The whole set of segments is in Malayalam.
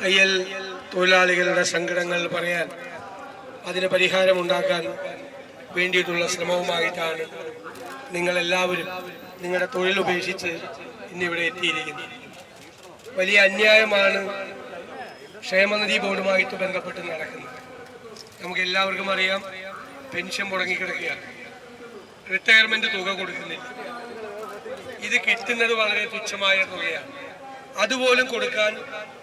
തയ്യൽ തൊഴിലാളികളുടെ സങ്കടങ്ങൾ പറയാൻ അതിന് പരിഹാരമുണ്ടാക്കാൻ വേണ്ടിയിട്ടുള്ള ശ്രമവുമായിട്ടാണ് നിങ്ങളെല്ലാവരും നിങ്ങളുടെ തൊഴിലുപേക്ഷിച്ച് ഇന്നിവിടെ എത്തിയിരിക്കുന്നത്. വലിയ അന്യായമാണ് ക്ഷേമനിധി ബോർഡുമായിട്ട് ബന്ധപ്പെട്ട് നടക്കുന്നത്. നമുക്ക് എല്ലാവർക്കും അറിയാം പെൻഷൻ മുടങ്ങിക്കിടക്കുകയാണ്. റിട്ടയർമെന്റ് തുക കൊടുക്കുന്നില്ല. ഇത് കിട്ടുന്നത് വളരെ തുച്ഛമായ തുകയാണ്. അതുപോലും കൊടുക്കാൻ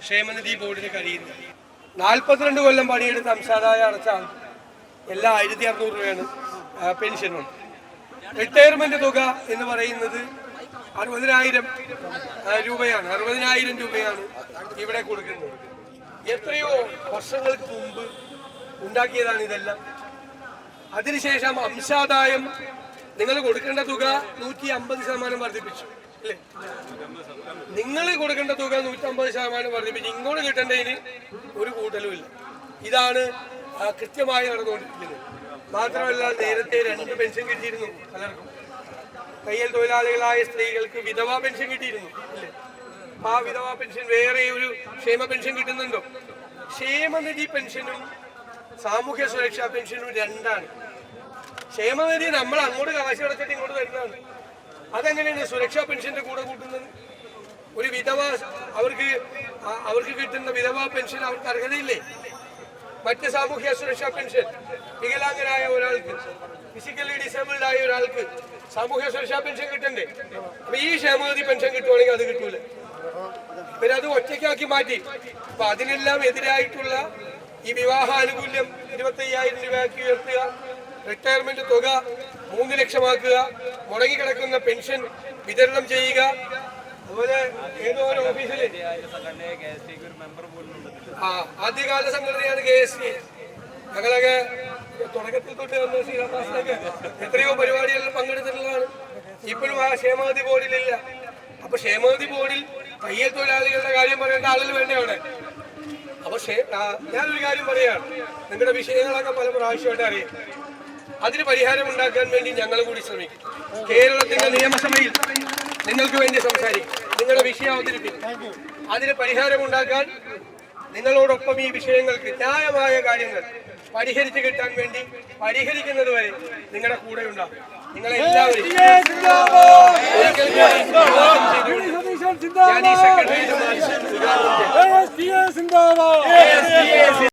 ക്ഷേമനിധി ബോർഡിന് കഴിയുന്നില്ല നാൽപ്പത്തിരണ്ട് കൊല്ലം പണിയെടുത്ത് അംശാദായ അടച്ച ആൾ എല്ലാ ആയിരത്തി അറുന്നൂറ് രൂപയാണ് പെൻഷനും. റിട്ടയർമെന്റ് തുക എന്ന് പറയുന്നത് അറുപതിനായിരം രൂപയാണ്. അറുപതിനായിരം രൂപയാണ് ഇവിടെ കൊടുക്കുന്നത്. എത്രയോ വർഷങ്ങൾക്ക് മുമ്പ് ഉണ്ടാക്കിയതാണ് ഇതെല്ലാം. അതിനുശേഷം അംശാദായം നിങ്ങൾ കൊടുക്കേണ്ട തുക നൂറ്റി അമ്പത് ശതമാനം വർദ്ധിപ്പിച്ചു അല്ലേ? നിങ്ങൾ കൊടുക്കേണ്ട തുക നൂറ്റി അമ്പത് ശതമാനം വർദ്ധിപ്പിച്ചു ഇങ്ങോട്ട് കിട്ടേണ്ടതിന് ഒരു കൂട്ടലുമില്ല ഇതാണ് കൃത്യമായി നടന്നുകൊണ്ടിരിക്കുന്നത്. മാത്രമല്ല നേരത്തെ രണ്ട് പെൻഷൻ കിട്ടിയിരുന്നു പലർക്കും. തയ്യൽ തൊഴിലാളികളായ സ്ത്രീകൾക്ക് വിധവാ പെൻഷൻ കിട്ടിയിരുന്നു അല്ലേ? ആ വിധവാ പെൻഷൻ വേറെ ഒരു ക്ഷേമ പെൻഷൻ കിട്ടുന്നുണ്ടോ? ക്ഷേമനിധി പെൻഷനും സാമൂഹ്യ സുരക്ഷാ പെൻഷനും രണ്ടാണ്. ക്ഷേമനിധി നമ്മൾ അങ്ങോട്ട് കാശ് അടച്ചിട്ട് ഇങ്ങോട്ട് വരുന്നതാണ്. അതെങ്ങനെയാണ് സുരക്ഷാ പെൻഷന്റെ കൂടെ കൂട്ടുന്നത്? ഒരു വിധവ അവർക്ക് അവർക്ക് കിട്ടുന്ന വിധവ പെൻഷൻ അവർക്ക് അർഹതയില്ലേ? മറ്റ് സാമൂഹ്യ സുരക്ഷാ പെൻഷൻ വികലാംഗനായ ഒരാൾക്ക് ഫിസിക്കലി ഡിസേബിൾഡ് ആയ ഒരാൾക്ക് സാമൂഹ്യ സുരക്ഷാ പെൻഷൻ കിട്ടണ്ടേ? അപ്പൊ ഈ ക്ഷേമനിധി പെൻഷൻ കിട്ടുവാണെങ്കിൽ അത് കിട്ടൂല. പിന്നെ അത് ഒറ്റയ്ക്കാക്കി മാറ്റി. അപ്പൊ അതിനെല്ലാം എതിരായിട്ടുള്ള ഈ വിവാഹാനുകൂല്യം ഇരുപത്തി അയ്യായിരം രൂപയാക്കി ഉയർത്തുക. റിട്ടയർമെന്റ് തുക മൂന്ന് ലക്ഷമാക്കുക മുടങ്ങിക്കിടക്കുന്ന പെൻഷൻ വിതരണം ചെയ്യുക. അതുപോലെ ഏതോ ഒരു ഓഫീസിൽ ആ ആദ്യകാല സംഘടനയാണ് കെ എസ് സി ഞങ്ങളൊക്കെ തുടക്കത്തിൽ തൊട്ട് വന്ന ശ്രീരാമാസനൊക്കെ എത്രയോ പരിപാടികളിൽ പങ്കെടുത്തിട്ടുള്ളതാണ്. ഇപ്പോഴും ആ ക്ഷേമനിധി ബോർഡിലില്ല അപ്പൊ ക്ഷേമനിധി ബോർഡിൽ തയ്യൽ തൊഴിലാളികളുടെ കാര്യം പറയേണ്ട ആളുകൾ വേണ്ടേ അവിടെ? അപ്പൊ ഞാനൊരു കാര്യം പറയാണ്. നിങ്ങളുടെ വിഷയങ്ങളൊക്കെ പല പ്രാവശ്യമായിട്ട് അറിയാം. അതിന് പരിഹാരം ഉണ്ടാക്കാൻ വേണ്ടി ഞങ്ങൾ കൂടി ശ്രമിക്കും. കേരളത്തിന്റെ നിയമസഭയിൽ നിങ്ങൾക്ക് വേണ്ടി സംസാരിക്കും. നിങ്ങളുടെ വിഷയം അവതരിപ്പിക്കും. അതിന് പരിഹാരം ഉണ്ടാക്കാൻ നിങ്ങളോടൊപ്പം ഈ വിഷയങ്ങൾക്ക് ന്യായമായ കാര്യങ്ങൾ പരിഹരിച്ചു കിട്ടാൻ വേണ്ടി പരിഹരിക്കുന്നത് വരെ നിങ്ങളുടെ കൂടെ ഉണ്ടാകും. നിങ്ങളെ എല്ലാവരും ഒരിക്കൽ കൂടി സ്വാഗതം ചെയ്തുകൊണ്ട് ഞാൻ ഈ